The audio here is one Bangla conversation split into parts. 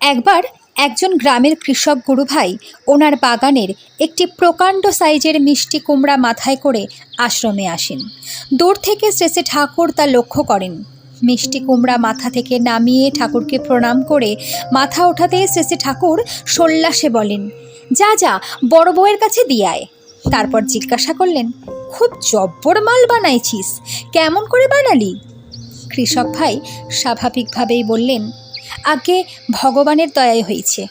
একবার একজন গ্রামের কৃষক গুরু ভাই ওনার বাগানের একটি প্রকাণ্ড সাইজের মিষ্টি কুমড়া মাথায় করে আশ্রমে আসেন। দূর থেকে শেষে ঠাকুর তা লক্ষ্য করেন। মিষ্টি কুমড়া মাথা থেকে নামিয়ে ঠাকুরকে প্রণাম করে মাথা ওঠাতে শেষে ঠাকুর সোল্লাসে বলেন, যা যা, বড় বউয়ের কাছে দিয়ে আয়। তারপর জিজ্ঞাসা করলেন, খুব জব্বর মাল বানাইছিস, কেমন করে বানালি? কৃষক ভাই স্বাভাবিকভাবেই বললেন আগে ভগবানের দয়াই হয়েছে।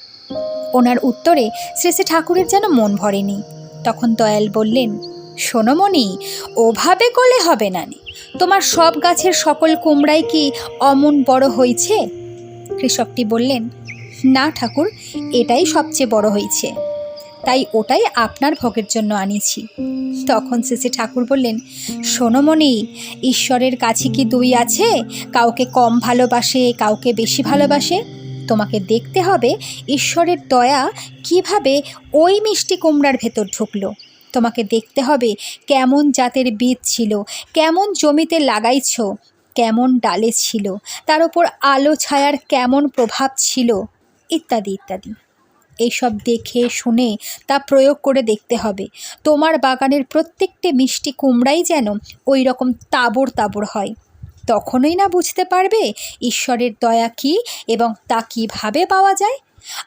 ওনার উত্তরে শ্রী শ্রী ঠাকুরের যেন মন ভরেনি। তখন দয়াল বললেন সোনমণি ওভাবে করলে হবে না নে। তোমার সব গাছের সকল কুমড়াই কি অমন বড় হয়েছে? কৃষকটি বললেন, না ঠাকুর, এটাই সবচেয়ে বড় হয়েছে। তাই ওটাই আপনার ভোগের জন্য আনিছি তখন শেষে ঠাকুর বললেন সোনমণি ঈশ্বরের কাছে কি দুই আছে? কাউকে কম ভালোবাসে, কাউকে বেশি ভালোবাসে? তোমাকে দেখতে হবে ঈশ্বরের দয়া কীভাবে ওই মিষ্টি কুমড়ার ভেতর ঢুকলো। তোমাকে দেখতে হবে কেমন জাতের বীজ ছিল, কেমন জমিতে লাগাইছ, কেমন ডালে ছিল, তার ওপর আলো ছায়ার কেমন প্রভাব ছিল, ইত্যাদি ইত্যাদি। এইসব দেখে শুনে তা প্রয়োগ করে দেখতে হবে। তোমার বাগানের প্রত্যেকটি মিষ্টি কুমড়াই যেন ওই রকম তাবড় তাবড় হয়। তখনই না বুঝতে পারবে ঈশ্বরের দয়া কী এবং তা কীভাবে পাওয়া যায়?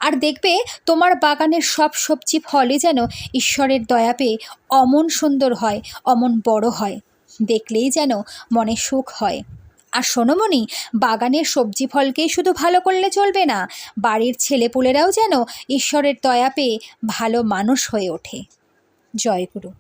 আর দেখবে তোমার বাগানের সব সবজি ফলে যেন ঈশ্বরের দয়া পেয়ে অমন সুন্দর হয়, অমন বড় হয়। দেখলেই যেন মনে সুখ হয়। আর সোনমণি বাগানের সবজি ফলকেই শুধু ভালো করলে চলবে না, বাড়ির ছেলেপুলেরাও যেন ঈশ্বরের দয়া পেয়ে ভালো মানুষ হয়ে ওঠে। জয়গুরু